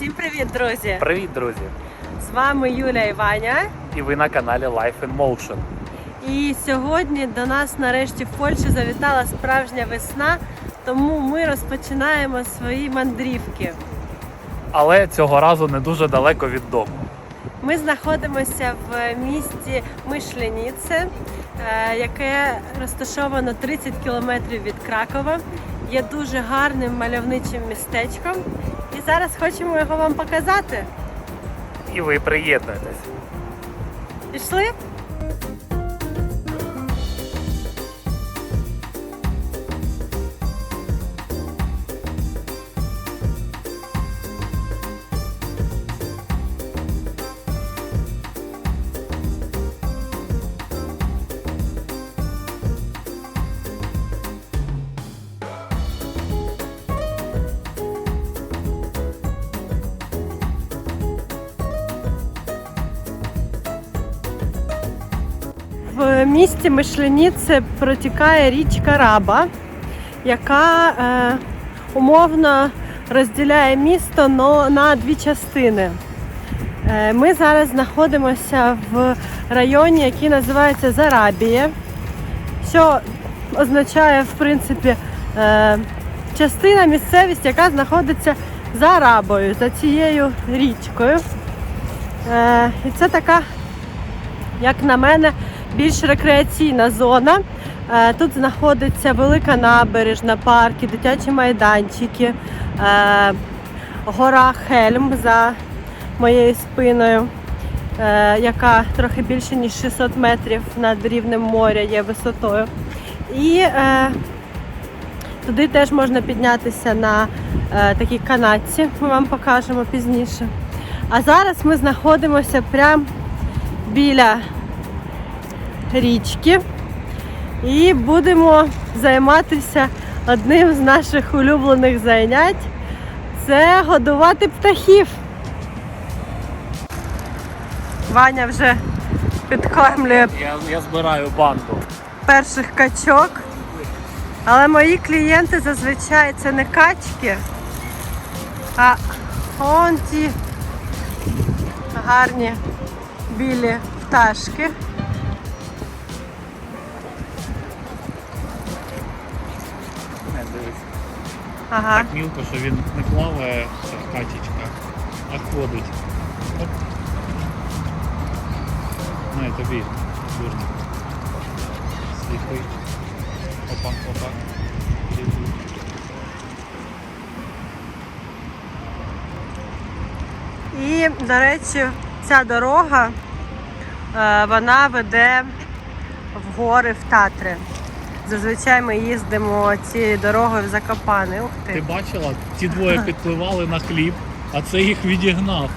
Всім привіт, друзі! Привіт, друзі! З вами Юля і Ваня. І ви на каналі Life in Motion. І сьогодні до нас нарешті в Польщі завітала справжня весна, тому ми розпочинаємо свої мандрівки. Але цього разу не дуже далеко від дому. Ми знаходимося в місті Мишленіце, е, яке розташовано 30 кілометрів від Кракова. Є дуже гарним мальовничим містечком. І зараз хочемо його вам показати. І ви приєднуєтесь. Пішли? Місті Мишленіце протікає річка Раба, яка е, умовно розділяє місто на дві частини. Е, ми зараз знаходимося в районі, який називається Зарабія, що означає, в принципі, е, частина місцевість, яка знаходиться за Рабою, за цією річкою. Е, і це така як на мене, більш рекреаційна зона. Е, Тут знаходиться велика набережна, парки, дитячі майданчики, е, гора Хельм за моєю спиною, е, яка трохи більше ніж 600 метрів над рівнем моря є висотою. І туди теж можна піднятися на такій канатці, ми вам покажемо пізніше. А зараз ми знаходимося прямо біля річки і будемо займатися одним з наших улюблених занять це годувати птахів. Ваня вже підкормлює Я, я збираю банду. перших качок. Але мої клієнти зазвичай це не качки, а он ті гарні білі пташки. Ага. Так мілко, що він не плаває, ця качечка, а ходить. Оп. Ну і тобі, дурник. Сліпий. Опа, опа. І, до речі, ця дорога е, вона веде в гори в Татри. Зазвичай ми їздимо цією дорогою в Закопане. Ух Ти ти. бачила, ті двоє підпливали на хліб, а це їх відігнав.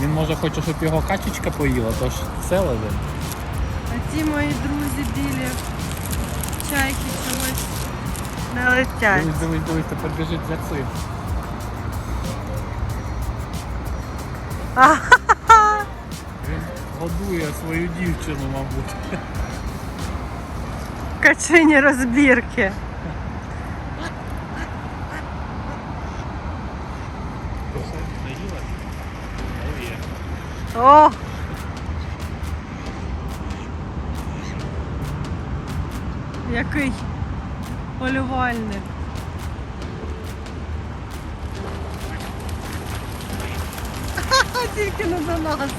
Він може хоче, щоб його качечка поїла, тож це лезе. А ті мої друзі білі чайки чогось не летять. Дивись, дивись, дивись, тепер біжить за цим. Він годує свою дівчину, мабуть. Качині розбірки. О, Який полювальник. Тільки не до нас.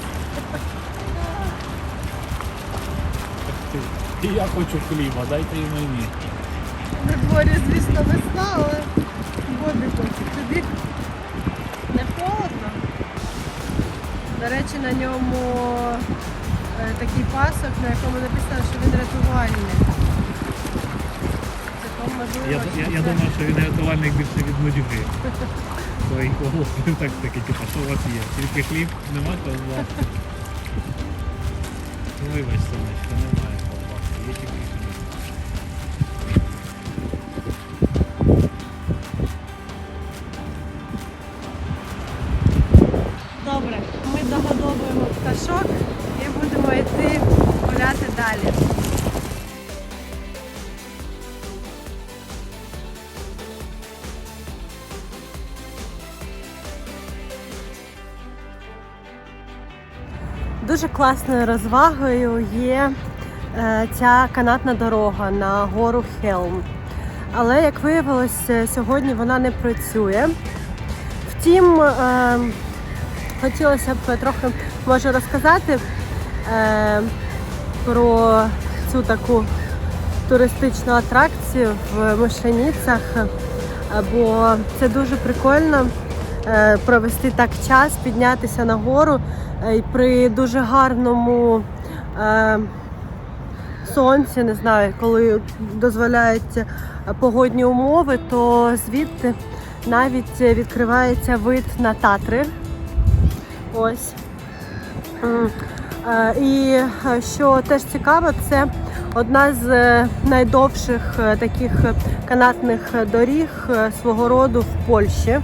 І я хочу хліба, дайте і мені. На дворі, звісно, весна, але Бобіку, тобі не холодно. До речі, на ньому е, такий пасок, на якому написано, що він рятувальник. Я, я, я думаю, що він рятувальник більше від нудьги. Своїх оголосив так таки, типу, що у вас є? Тільки хліб, нема ковбаски. Ну вибач, сонечко, Дуже класною розвагою є е, ця канатна дорога на гору Хелм. Але як виявилось, е, сьогодні вона не працює. Втім, е, хотілося б трохи може розказати е, про цю таку туристичну атракцію в Мишленіцях, е, бо це дуже прикольно провести так час, піднятися на гору е, при дуже гарному е, сонці, не знаю, коли дозволяють е, погодні умови, то звідти навіть відкривається вид на татри. Ось. Е, І е, що теж цікаво, це одна з е, найдовших е, таких канатних доріг е, свого роду в Польщі,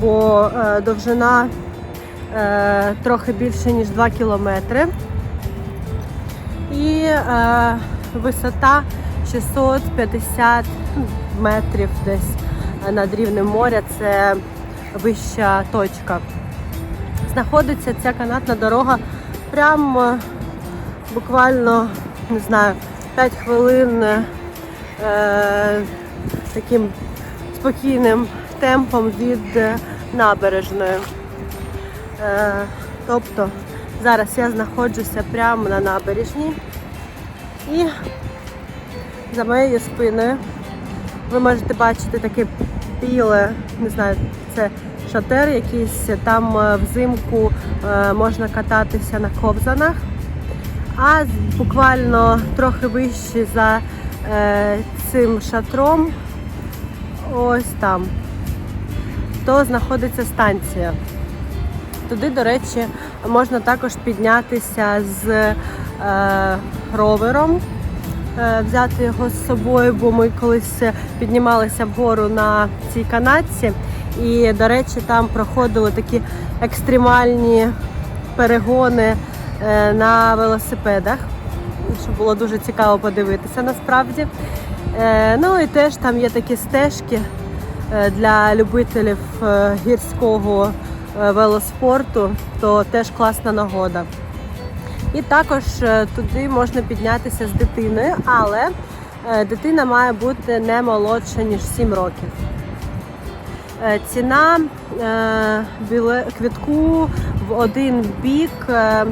бо е, довжина е, трохи більше ніж 2 кілометри. І е, висота 650 метрів десь над рівнем моря. Це вища точка. Знаходиться ця канатна дорога прямо буквально, не знаю, 5 хвилин е, таким спокійним темпом від е, набережної. Е, тобто зараз я знаходжуся прямо на набережній і за моєю спиною ви можете бачити таке біле, не знаю, це шатер якийсь, там е, взимку можна кататися на кобзанах. А буквально трохи вище за цим шатром, ось там, то знаходиться станція. Туди, до речі, можна також піднятися з е, ровером, е, взяти його з собою, бо ми колись піднімалися вгору на цій канатці. І, до речі, там проходили такі екстремальні перегони е, на велосипедах, що було дуже цікаво подивитися насправді. Е, Ну і теж там є такі стежки для любителів е, гірського е, велоспорту, то теж класна нагода. І також е, туди можна піднятися з дитиною, але е, дитина має бути не молодша, ніж 7 років. Е, Ціна е, квітку в один бік е,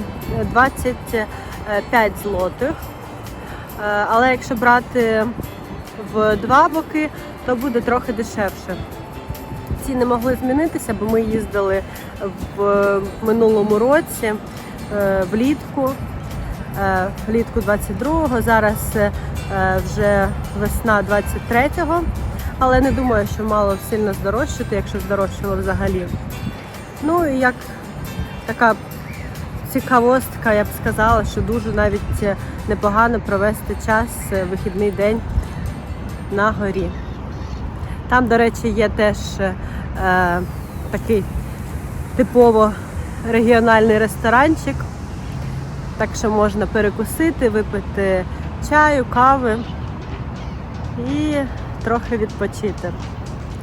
25 злотих. Е, Але якщо брати в два боки, то буде трохи дешевше. Ціни могли змінитися, бо ми їздили в минулому році е, влітку, е, влітку 22-го, зараз е, вже весна 23-го. Але не думаю, що мало сильно здорожчати, якщо здорожчало взагалі. Ну і як така цікавостка, я б сказала, що дуже навіть е, непогано провести час, е, вихідний день на горі. Там, до речі, є теж е, такий типово регіональний ресторанчик. Так що можна перекусити, випити чаю, кави і трохи відпочити.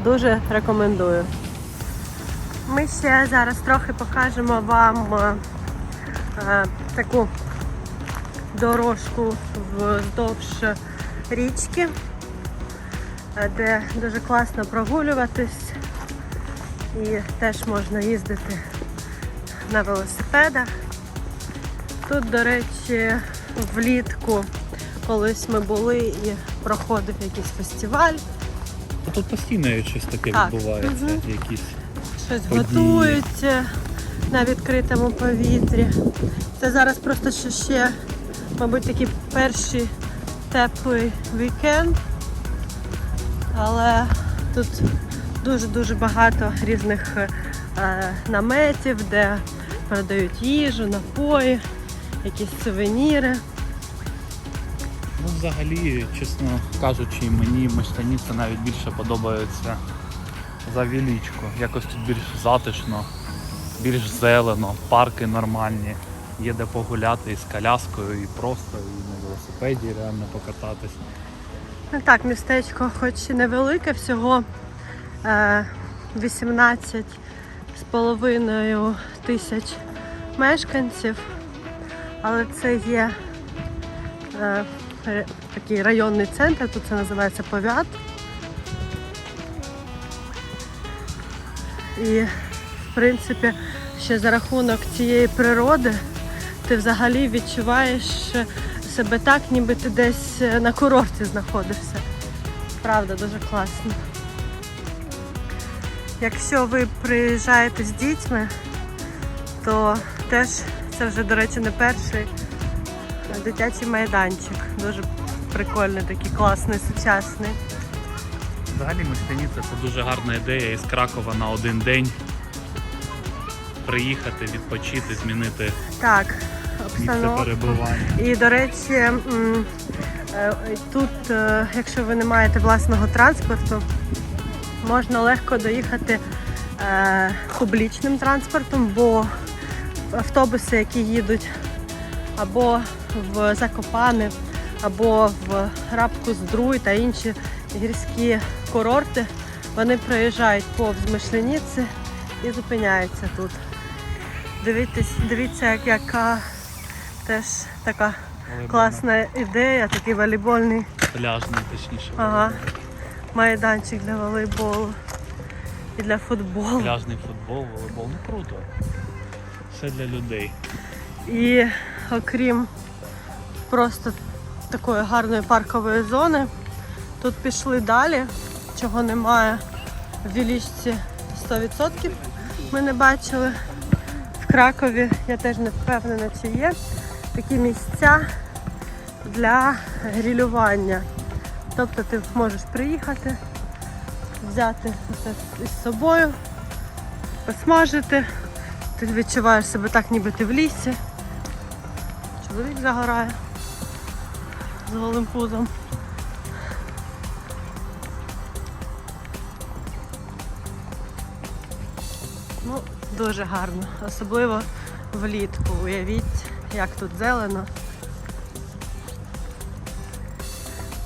Дуже рекомендую. Ми ще зараз трохи покажемо вам е, е, таку дорожку вздовж річки, де дуже класно прогулюватись і теж можна їздити на велосипедах. Тут, до речі, влітку колись ми були і проходив якийсь фестиваль, А Тут постійно щось таке Так. відбувається, Мгм. якісь. щось Події. готують на відкритому повітрі. Це зараз просто ще мабуть, такий перший теплий вікенд. Але тут дуже-дуже багато різних е, наметів, де продають їжу, напої, якісь сувеніри. Ну, взагалі, чесно кажучи, мені Миштаніця навіть більше подобається за Вілічку. Якось тут більш затишно, більш зелено, парки нормальні. Є де погуляти і з коляскою, і просто, і на велосипеді реально покататись. Ну так, містечко хоч і невелике, всього е, 18 з половиною тисяч мешканців. але це є е, такий районний центр, тут це називається повят. І в принципі, ще за рахунок цієї природи ти взагалі відчуваєш себе так, ніби ти десь е, на курорті знаходишся. Правда, дуже класно. Якщо ви приїжджаєте з дітьми, то теж це вже, до речі, не перший дитячий майданчик. Дуже прикольний, такий класний, сучасний. Взагалі Мистяниця це дуже гарна ідея із Кракова на один день. Приїхати, відпочити, змінити Так, місце обстановка. І до речі, е, тут, е, якщо ви не маєте власного транспорту, можна легко доїхати е, публічним транспортом, бо автобуси, які їдуть або в Закопане, або в Рабку Здруй та інші гірські курорти, вони проїжджають повз Мишлениці і зупиняються тут. Дивіться, дивіться, яка теж така класна ідея, такий волейбольний Пляжний, точніше. ага, майданчик для волейболу і для футболу. Пляжний футбол, волейбол. Ну круто. Все для людей. І окрім просто такої гарної паркової зони, тут пішли далі, чого немає в Вілічці 100%. Ми не бачили. В Кракові я теж не впевнена, чи є такі місця для грілювання. Тобто ти можеш приїхати, взяти все із собою, посмажити. Ти відчуваєш себе так, ніби ти в лісі. Чоловік загорає з голим пузом. Ну, дуже гарно. Особливо влітку. Уявіть, як тут зелено.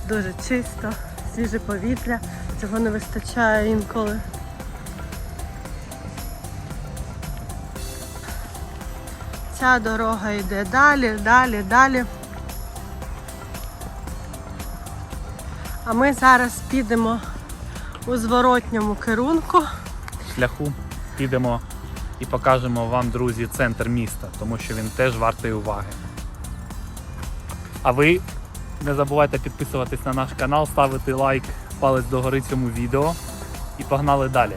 Дуже чисто, свіже повітря. Цього не вистачає інколи. Ця дорога йде далі, далі, далі. А ми зараз підемо у зворотньому керунку. шляху підемо і покажемо вам, друзі, центр міста, тому що він теж вартий уваги. А ви не забувайте підписуватись на наш канал, ставити лайк, палець догори цьому відео. І погнали далі.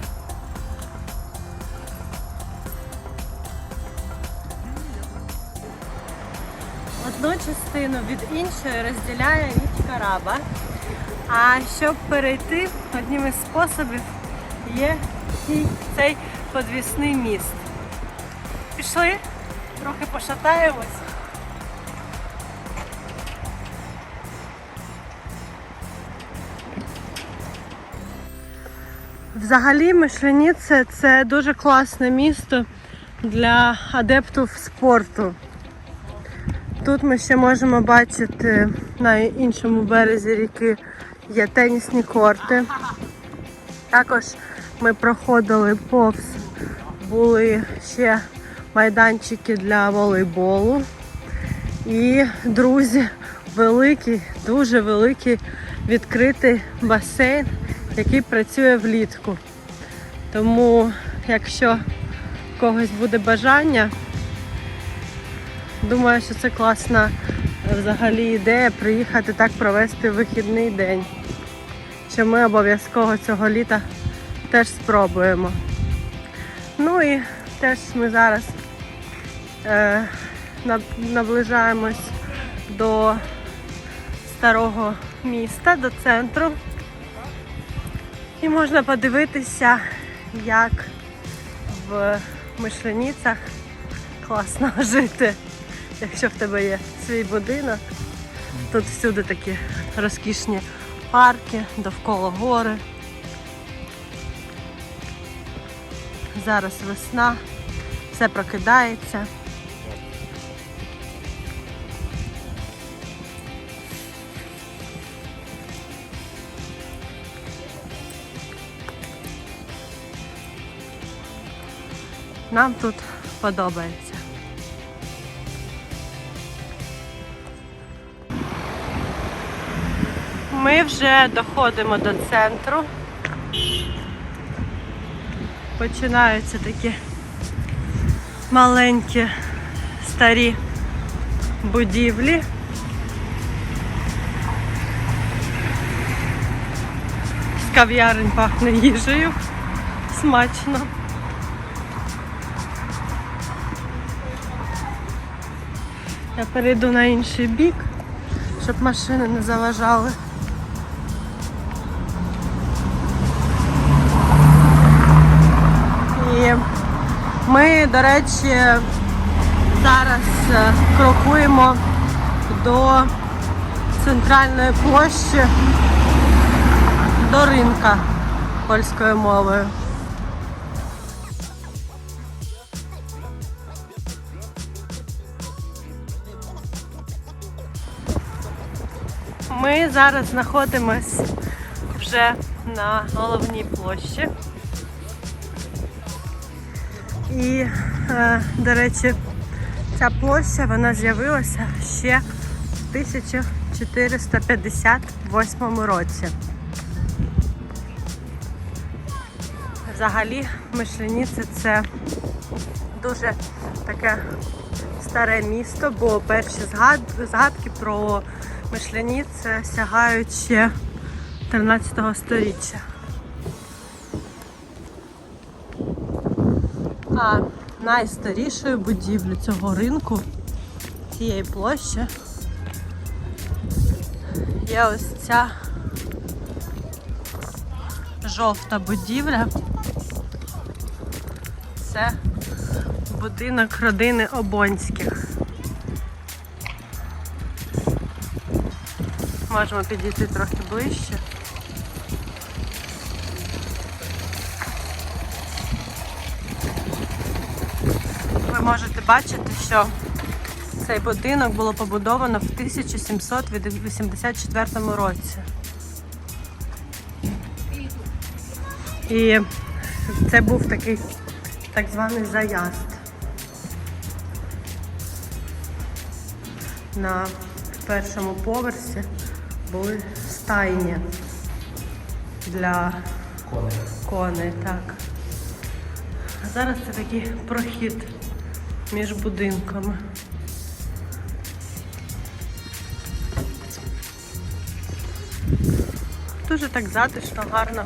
Одну частину від іншої розділяє річка Раба. А щоб перейти, одним із способів є цей подвісний міст. Пішли, трохи пошатаємось. Взагалі Мишленіце це дуже класне місто для адептів спорту. Тут ми ще можемо бачити на іншому березі ріки є тенісні корти. Також ми проходили повз, були ще майданчики для волейболу. І, друзі, великий, дуже великий відкритий басейн, який працює влітку. Тому, якщо в когось буде бажання, Думаю, що це класна взагалі ідея приїхати так провести вихідний день. Що ми обов'язково цього літа теж спробуємо. Ну і теж ми зараз е, наближаємось до старого міста, до центру. І можна подивитися, як в Мишленіцях класно жити. Якщо в тебе є свій будинок, тут всюди такі розкішні парки, довкола гори. Зараз весна, все прокидається. Нам тут подобається. Ми вже доходимо до центру. Починаються такі маленькі старі будівлі. З кав'ярень пахне їжею. Смачно. Я перейду на інший бік, щоб машини не заважали. Ми, до речі, зараз е, крокуємо до центральної площі, до ринка польською мовою. Ми зараз знаходимось вже на головній площі. І, е, до речі, ця площа вона з'явилася ще в 1458 році. Взагалі, Мишленіце це дуже таке старе місто, бо перші згадки про Мишленіце сягають ще 13 століття. А найстарішою будівлею цього ринку, цієї площі, є ось ця жовта будівля. Це будинок родини Обонських. Можемо підійти трохи ближче. Можете бачити, що цей будинок було побудовано в 1784 році. І це був такий так званий заїзд. На першому поверсі були стайні для коней, так. А зараз це такий прохід між будинками. Дуже так затишно, гарно.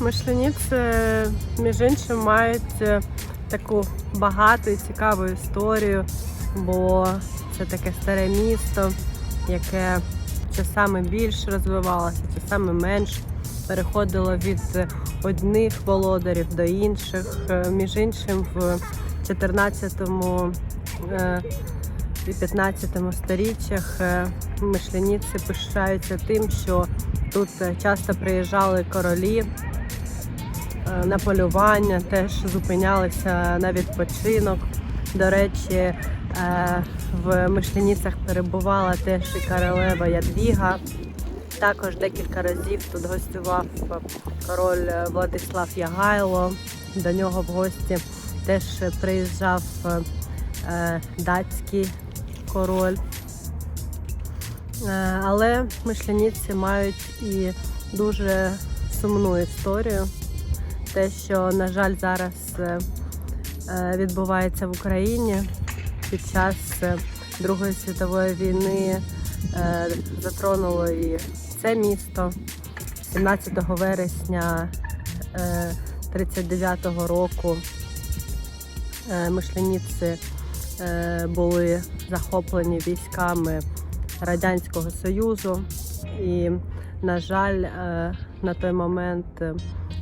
Мишленіце, між іншим, мають е, таку багату і цікаву історію, бо це таке старе місто, яке часами більш розвивалося, часами менш переходило від одних володарів до інших. Е, Між іншим, в 14 е, і 15 сторіччях е, мишленіці пишаються тим, що тут часто приїжджали королі на полювання, теж зупинялися на відпочинок. До речі, в Мишленіцях перебувала теж і королева Ядвіга. Також декілька разів тут гостював король Владислав Ягайло. До нього в гості теж приїжджав е, датський король. Е, Але мишляніці мають і дуже сумну історію. Те, що, на жаль, зараз е, відбувається в Україні під час Другої світової війни затронуло і це місто 17 вересня 39-го року. е, Мишленіці е, були захоплені військами Радянського Союзу. І, на жаль, е, на той момент е,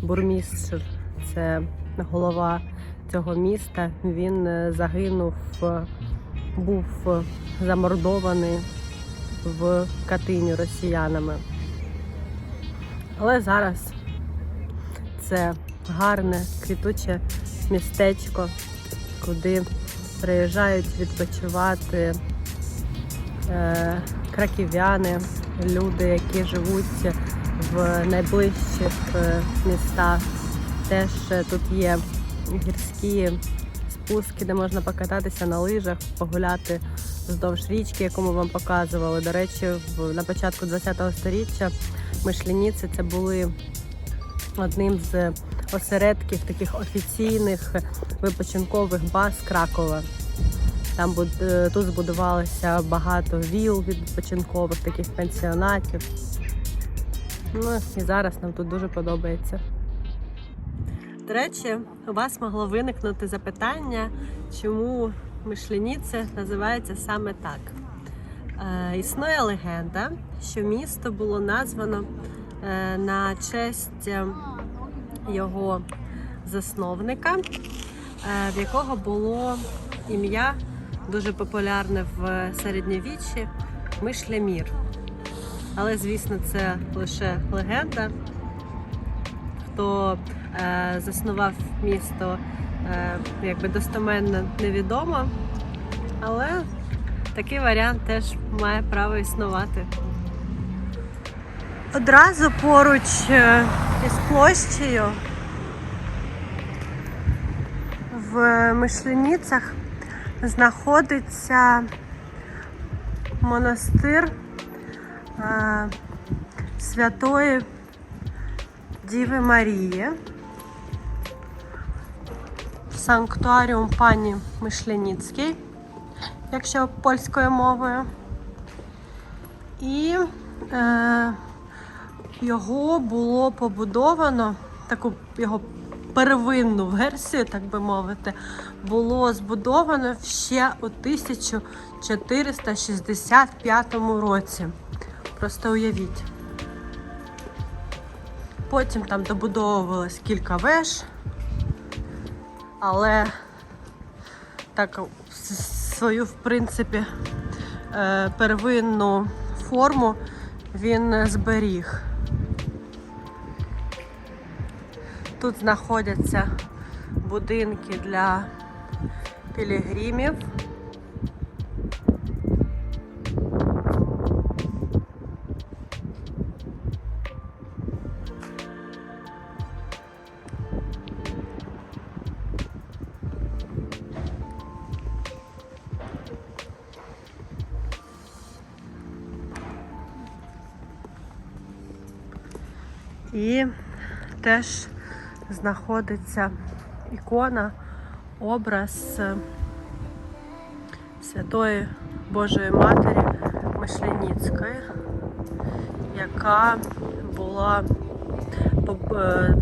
бурмістр, це голова цього міста, він е, загинув, е, був е, замордований в Катині росіянами. Але зараз це гарне, квітуче містечко, куди приїжджають відпочивати е, краків'яни, люди, які живуть в найближчих е, містах. Теж тут є гірські спуски, де можна покататися на лижах, погуляти вздовж річки, яку ми вам показували. До речі, на початку ХХ століття Мишленіці це були одним з осередків таких офіційних випочинкових баз Кракова. Там е, тут збудувалося багато віл відпочинкових, таких пенсіонатів. Ну і зараз нам тут дуже подобається. До речі, у вас могло виникнути запитання, чому Мишленіце називається саме так. Е, існує легенда, що місто було названо е, на честь е, його засновника, в якого було ім'я дуже популярне в середньовіччі Мишлямір. Але, звісно, це лише легенда. Хто заснував місто, якби достоменно невідомо. Але такий варіант теж має право існувати. Одразу поруч е, із площею в Мишленіцях знаходиться монастир е, Святої Діви Марії. Санктуаріум пані Мишленіцький, якщо польською мовою. І е, його було побудовано, таку його первинну версію, так би мовити, було збудовано ще у 1465 році. Просто уявіть. Потім там добудовувалось кілька веж, але так свою, в принципі, е, первинну форму він зберіг. Тут знаходяться будинки для пілігримів. І теж знаходиться ікона, образ е, Святої Божої Матері Мишленіцької, яка була е,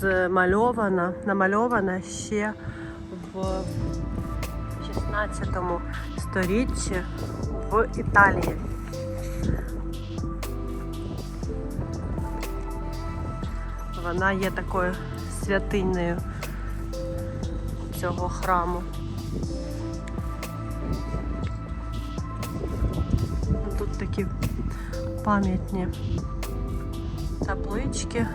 змальована, намальована ще в 16 сторіччі в Італії. Вона є такою святинею цього храму. Тут такі пам'ятні таблички.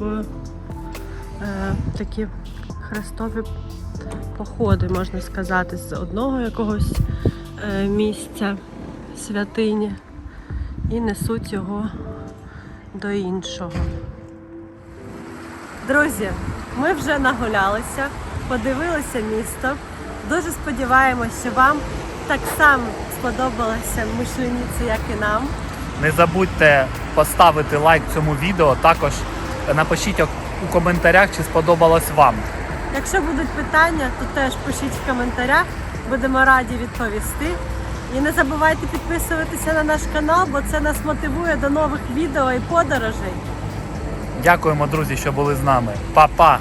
В е, такі хрестові походи, можна сказати, з одного якогось е, місця святині і несуть його до іншого. Друзі, ми вже нагулялися, подивилися місто. Дуже сподіваємося, що вам так само сподобалося мишленіці, як і нам. Не забудьте поставити лайк цьому відео. Також напишіть у коментарях, чи сподобалось вам. Якщо будуть питання, то теж пишіть в коментарях. Будемо раді відповісти. І не забувайте підписуватися на наш канал, бо це нас мотивує до нових відео і подорожей. Дякуємо, друзі, що були з нами. Па-па!